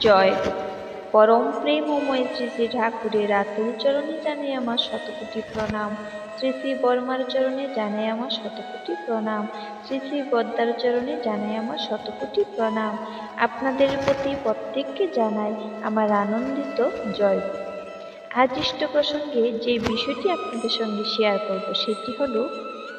জয়। পরম প্রেমময় শ্রী শ্রী ঠাকুরের আতুল চরণে জানাই আমার শতকোটি প্রণাম। শ্রী শ্রী বর্মার চরণে জানাই আমার শতকোটি প্রণাম। শ্রী শ্রী বদ্দার চরণে জানাই আমার শতকোটি প্রণাম। আপনাদের প্রতি প্রত্যেককে জানাই আমার আনন্দিত জয়। আজ ইষ্ট প্রসঙ্গে যে বিষয়টি আপনাদের সঙ্গে শেয়ার করব সেটি হল,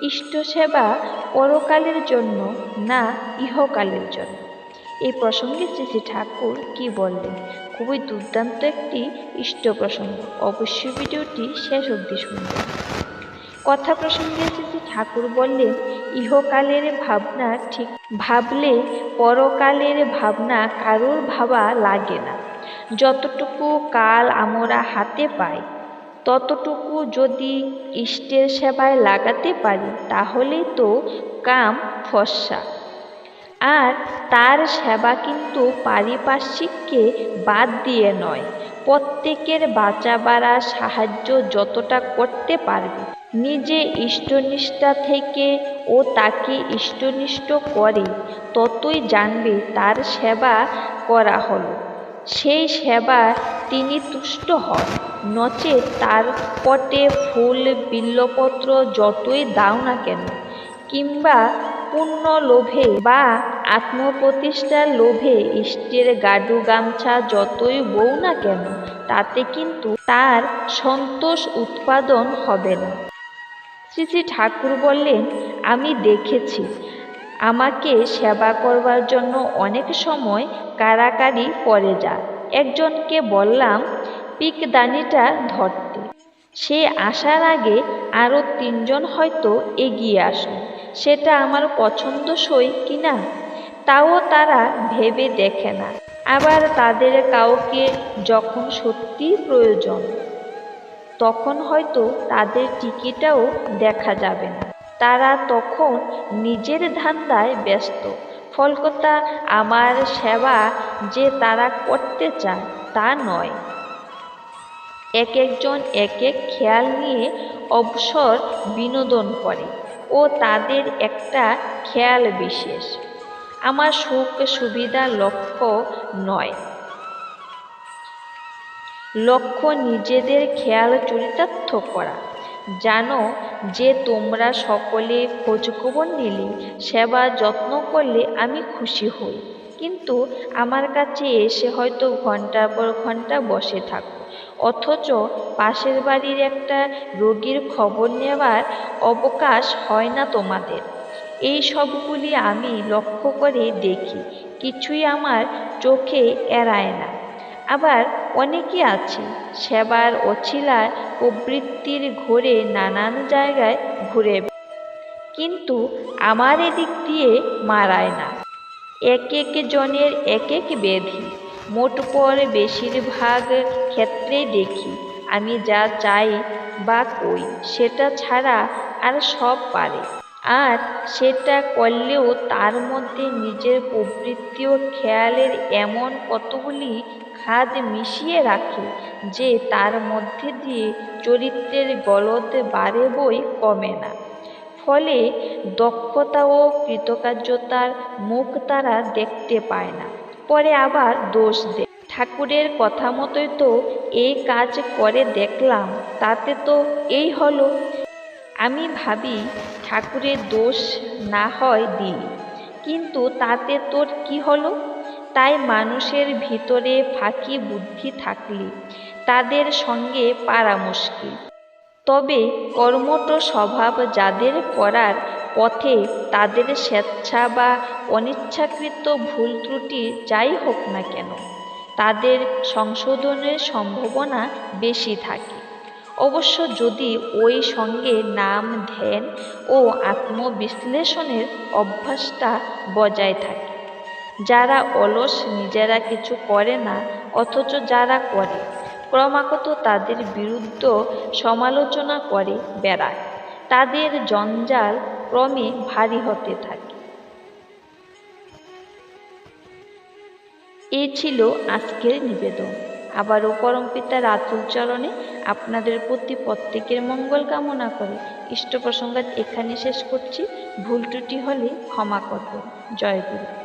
ইষ্ট সেবা পরকালের জন্য না ইহকালের জন্য। এই প্রসঙ্গে শ্রী ঠাকুর কি বললেন? খুবই দুর্দান্ত একটি ইষ্ট প্রসঙ্গ। অবশ্যই ভিডিওটি শেষ অবধি শুনবেন। কথা প্রসঙ্গে শ্রী ঠাকুর বললেন, ইহকালের ভাবনা ঠিক, ভাবলে পরকালের ভাবনা কারোর ভাবা লাগে না। যতটুকু কাল আমরা হাতে পাই, ততটুকু যদি ইষ্টের সেবায় লাগাতে পারি, তাহলেই তো কাম ফর্সা আর তার সেবা কিন্তু পারিপার্শ্বিককে বাদ দিয়ে নয়, প্রত্যেকের বাঁচাবাড়া সাহায্য যতটা করতে পারবে। নিজে ইষ্টনিষ্ঠা থেকে ও তাকে ইষ্টনিষ্ঠ করে ততই জানবে তার সেবা করা হলো। সেই সেবা তিনি তুষ্ট হন, নচেত তার পটে ফুল, বিল্লপত্র যতই দাও না কেন, কিংবা পুণ্য লোভে বা আত্মপ্রতিষ্ঠার লোভে ইষ্টের গাডু গামছা যতই বউ না কেন, তাতে কিন্তু তার সন্তোষ উৎপাদন হবে না। শ্রী শ্রী ঠাকুর বললেন, আমি দেখেছি। আমাকে সেবা করবার জন্য অনেক সময় কারাকারি পড়ে যায়। একজনকে বললাম, পিকদানিটা ধরতে। সে আসার আগে আরও তিনজন হয়তো এগিয়ে আসুন সেটা আমার পছন্দ পছন্দসই কিনা, তাও তারা ভেবে দেখে না। আবার তাদের কাউকে যখন সত্যি প্রয়োজন, তখন হয়তো তাদের টিকিটাও দেখা যাবে না। তারা তখন নিজের ধান্দায় ব্যস্ত। ফলকতা, আমার সেবা যে তারা করতে চায়, তা নয়। এক একজন এক এক খেয়াল নিয়ে অবসর বিনোদন করে। ও তাদের একটা খেয়াল বিশেষ। আমার সুখ সুবিধা লক্ষ্য নয়। লক্ষ্য নিজেদের খেয়াল চরিতার্থ করা। জানো, যে তোমরা সকলে খোঁজখবর নিলে, সেবা যত্ন করলে আমি খুশি হই। কিন্তু আমার কাছে এসে হয়তো ঘণ্টার পর ঘণ্টা বসে থাকো। অথচ পাশের বাড়ির একটা রোগীর খবর নেওয়ার অবকাশ হয় না তোমাদের। এই সবগুলি আমি লক্ষ্য করে দেখি, কিছুই আমার চোখে এড়ায় না। আবার অনেকে আছে, সেবার অছিলায় প্রবৃত্তির ঘোরে নানান জায়গায় ঘুরে কিন্তু আমার এদিক দিয়ে মারায় না। এক এক জনের এক এক ব্যাধি মোট পর বেশিরভাগ ক্ষেত্রে দেখি, আমি যা চাই বা কই, সেটা ছাড়া আর সব পারে। আর সেটা করলেও তার মধ্যে নিজের প্রবৃত্তি ও খেয়ালের এমন কতগুলি খাদ মিশিয়ে রাখে, যে তার মধ্যে দিয়ে চরিত্রের গলদ বাড়ে বই কমে না। ফলে দক্ষতা ও কৃতকার্যতার মুখ তারা দেখতে পায় না। পরে আবার দোষ দেয়। ঠাকুরের কথা মতোই তো এই কাজ করে দেখলাম, তাতে তো এই হলো। আমি ভাবি ঠাকুরের দোষ না হয় দিই, কিন্তু তাতে তোর কি হলো? তাই মানুষের ভিতরে ফাঁকি বুদ্ধি থাকলে তাদের সঙ্গে পারা মুশকিল। তবে কর্মঠ স্বভাব যাদের করার পথে তাদের স্বেচ্ছা বা অনিচ্ছাকৃত ভুল ত্রুটি যাই হোক না কেন, তাদের সংশোধনের সম্ভাবনা বেশি থাকে। অবশ্য যদি ওই সঙ্গে নাম, ধ্যান ও আত্মবিশ্লেষণের অভ্যাসটা বজায় থাকে। যারা অলস নিজেরা কিছু করে না, অথচ যারা করে ক্রমাগত তাদের বিরুদ্ধ সমালোচনা করে বেড়ায়। তাদের জঞ্জাল ক্রমে ভারী হতে থাকে। এ ছিল আজকের নিবেদন। আবারও পরমপিতার আতুল চরণে আপনাদের প্রতি প্রত্যেকের মঙ্গল কামনা করে ইষ্ট প্রসঙ্গাত এখানে শেষ করছি। ভুল ত্রুটি হলে ক্ষমা করবেন। জয় গুরু।